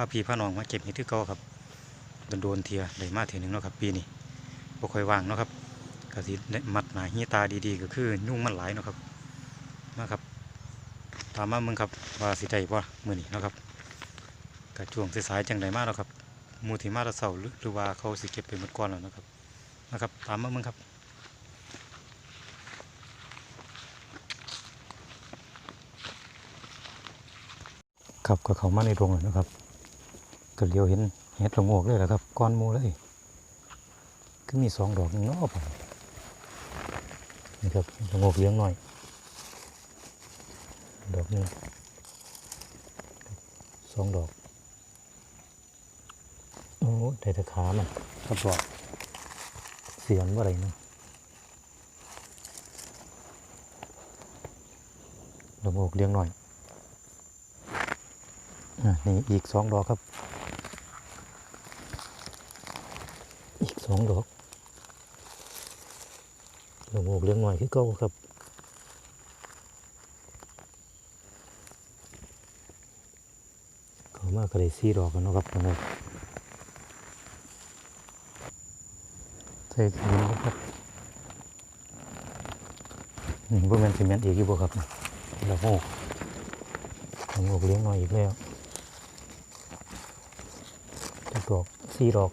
าพี่พาน้องมาเก็บเห็ดที่เก่าครับโดนๆเทียได้มาเทียหนึ่งเนาะครับ ปีนี้บ่ค่อยว่างเนาะครับก็สิมัดหนาหีตาดีๆ ก็คือยุ่งมันหลายเนาะครับมาครับตามมามึงครับว่าสิได้บ่มื้อนี้เนาะครับก็ช่วงสายๆจังไดมาเนาะครับมูที่มาตะเช้าหรือหรือว่าเขาสิเก็บไปหมดก่อนแล้วนะครับนะครับ ตามมามึงครับครับก็เขามาในโรงแล้วนะครับ ก็เลี้ยวเห็นเห็ดละโงกเลยแหละครับก้อนหมูเลยก็มีสองดอกเนาะผมนี่ครับละโงกเลี้ยงหน่อย ดอกหนึงสองดอกโอ้ได้แต่ขามันครับบอกเสียนว่าอะไรนะละโงกเลี้ยงหน่อยอะนี่อีกสองดอกครับ อีกสองดอกดอกโมกเลี้ยงหน่อยคือเก้าครับเขามากระเลยสี่ดอกกันนะครับน้องครับใส่ขนะครับนี่พวกมันซีเมนต์อีกอยู่บ่ครับดอกโมกดอกโมกเลี้ยงหน่อยอีกแล้วจักดอกสี่ดอก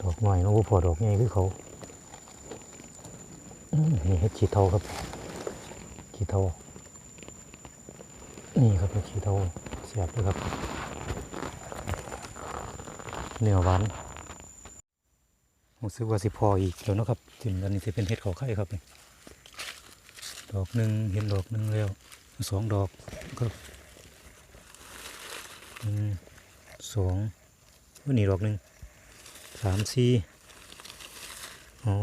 ดอกห น่อยน้องพอดอกใหญ่คือเขาอืมนี่เห็ดขีเทาครับขีเทานี่ครับเห็ดขีเทาเสียบเลยครับ เนื้อหวานรู้สึกว่าสิพออีกแล้วนะครับถึงอันนี้สิเป็นเห็ดเขาไข่ครับดอกหนึ่งเห็นดอกหนึ่งแล้วสองดอกก็หนึ่งสองวันนี้ดอกหนึ่ง สามสี่อ๋อ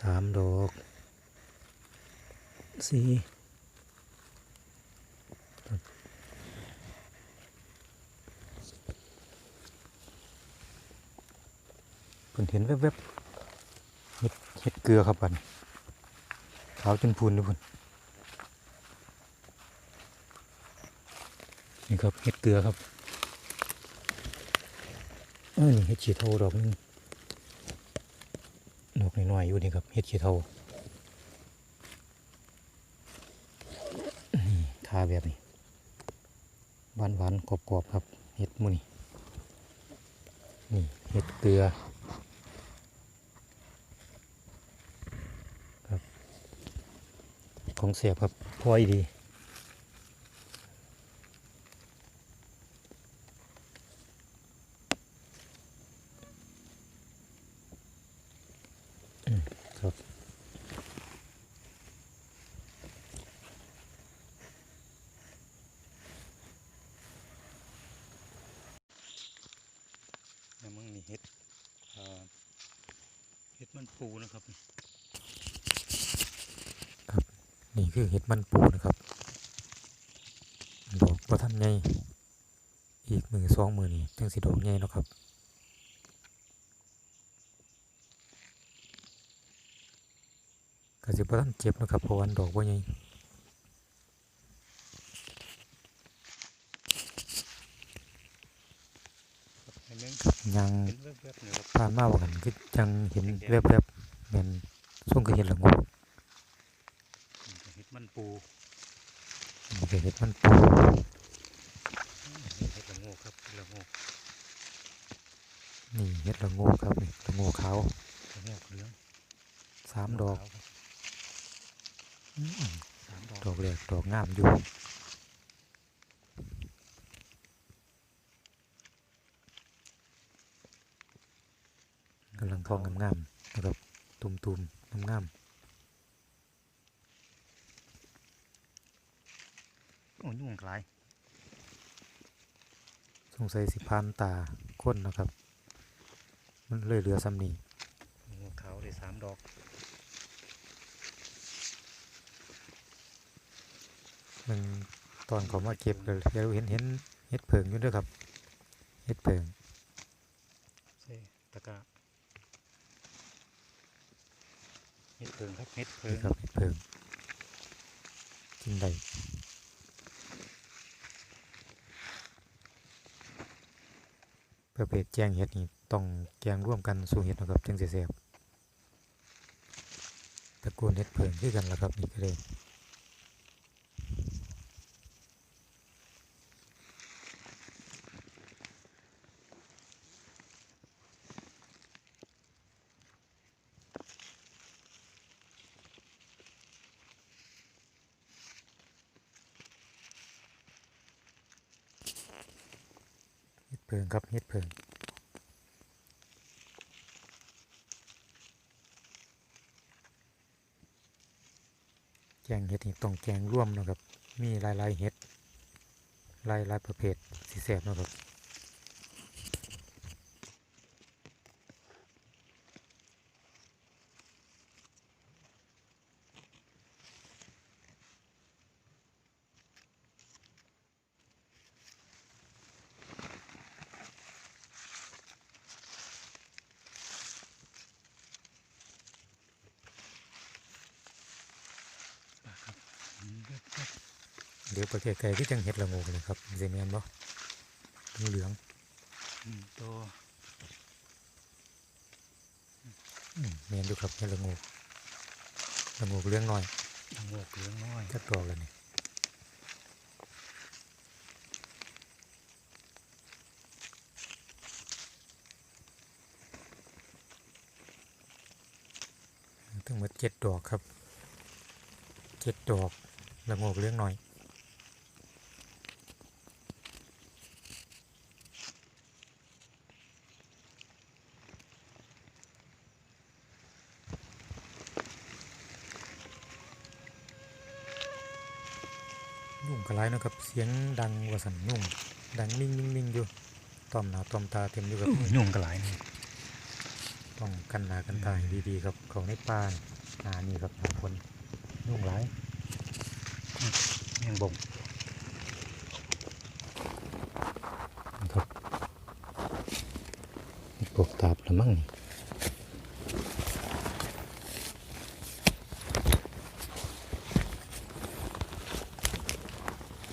สามดอกสี่เพิ่นเห็นแวบๆเห็ดเห็ดเกลือครับบัน ขาวจนพูนเลยพุ่นนี่ครับเห็ดเกลือครับเออนี่เห็ดขีเทาดอกหนึงดอกน้อยๆอยู่นี่ครับเห็ดขีเทานี่ทาแบบนี้หวานๆกรอบๆครับเห็ดมูนี่นี่เห็ดเกลือ ของ เสียบครับพอยดีครับแล้วมึงนี่เห็ดเห็ดมันปูนะครับ นี่คือเห็ดมันปูนะครับ ดอกประทันใหญ่อีกมือสองมือนี่จังสิดอกใหญ่นะครับก็สิประทันเจ็บนะครับเพราะวันดอกว่าใหญ่ยังผ่านมาว่ากันคือจังเห็นแวบๆเหมือนส่งก็เห็นหละงูเห็ด มันปูนี่ก็เห็ดมันปูเห็ดละโงกครับเห็ดละโงกนี่เห็ดละโงูครับนี่ละโงูขาวละโงกเหลืองสามดอกขาวครับอืมสามดอกดอกแรกดอกงามอยู่กำลังทองงามๆนะครับตุ่มๆงามๆ โอ้ยุ่งหลายสงสัยสิพานตาคนนะครับ มันเลยเหลือซ้ำนี้หัวขาวเลยสามดอก มันตอนเขามาเก็บก็เดี๋ยวเห็นเห็นเห็ดเผิงอยู่ด้วยครับเห็ดเผิงใส่ตะกร้าเห็ดเพิงครับเห็ดเพิงนี่ครับเห็ดเผิงกินได้ ประเภทแจงเห็ดนี่ต้องแกงร่วมกันสู่เห็ดนะครับจึงเสียบตระกูลเห็ดเผือกที่กันละครับนี่ก็เลย พิงครับเห็ดเพิงแกงเห็ดนี่ต้องแกงร่วมนะครับ มีหลายๆเห็ดหลายๆประเภทสีแสบนะครับ เดี๋ยวไปไกลๆที่จังเห็ดละโงกเลยครับเซเมียนบ่เหลืองอืมตัวๆอืมเมียนอยู่ครับเห็ดละโงกละโงกเหลืองน้อยละโงกเหลืองน้อยจักดอกแล้วนี่ทั้งหมดเจ็ดดอกครับเจ็ดดอกละโงกเหลืองน้อย กระไรนาะครับ เสียงดังว่าสันยุ่งดังนิ่งนิ่งนิ่งอยู่ต้อมหน้าต้อมตาเต็มอยู่ครับยุ่งกระหลายนี่ต้องกันหนากันตาให้ดีๆครับของในป่าหนานี่ครับหนาคนยุ่งหลายยังบ่งนะครับปกตาบละมั่งนี่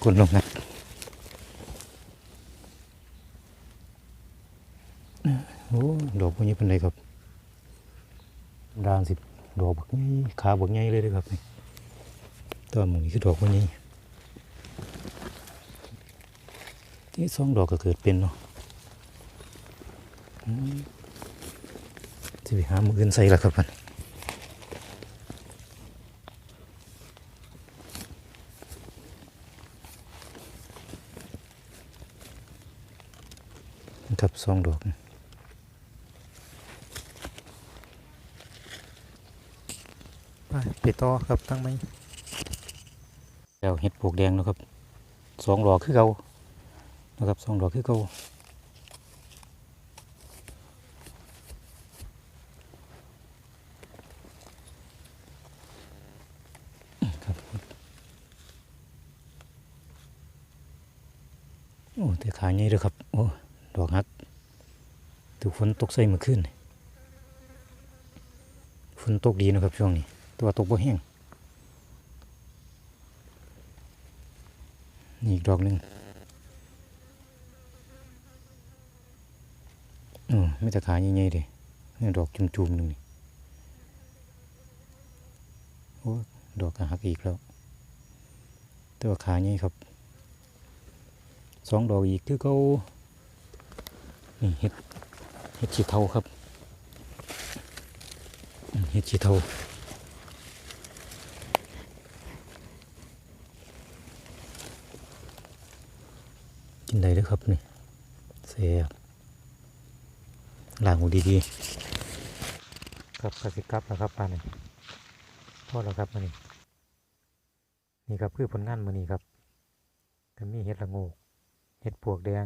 กดลงนะโอ้ดอกพวกนี้เป็นไรครับดานสิดอกบักนี้ขาบักใหญ่เลยเด้อครับนี่ตัวหมูนี่คือดอกพวกนี้ที่สองดอกก็เกิดเป็นเนาะอืมจะไปหามืออื่นใส่ละครับมันครับส องดอกไปไปต่อครับตั้งไหมแล้วเห็ดปลวกแดงเนาะครับสองดอกคือเก่านะครับสองดอกคือเก่าครับโอ้แต่ขาใหญ่เลยครับ โอ้ ดอกฮัก ถูกฝนตกใส่เมื่อคืนฝนตกดีนะครับช่วงนี้ ตัวตกบ่แห้งนี่อีกดอกหนึ่งโอ้ไม่ต่ขาใหญ่ๆเลยนี่ดอกจุ่มๆหนึ่งนี่โอ้ดอกกระหักอีกแล้วต่ว่าขาใหญ่ครับสองดอกอีกคือเขานี่เห็ด เห็ดชีเทาครับเห็ดชีเทากินได้เลยครับนี่เสียบล้างหูดีครับกสิกับแล้วครับป่านนี้พอแล้วครับมานี่นี่ครับคือผลงานมือนี้ครับก็มีเห็ดละงกเห็ดปวกแดง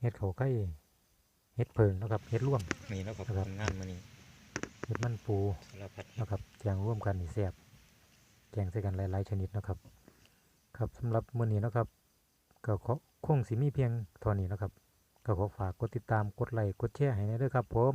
เห็ดเขาไก่ เห็ดเพิงเนาะครับเห็ดร่วมนี่เนาะครับครับงานมื้อนี้เห็ดมันปูสารพัดนะครับแกงร่วมกันนี่แซ่บแกงใส่กันหลาย ๆ ชนิดเนาะครับ ครับสำหรับมื้อนี้เนาะครับก็ขอคงสิมีเพียงเท่านี้เนาะครับก็ขอฝากกดติดตามกดไลค์กดแชร์ให้ในเด้อครับผม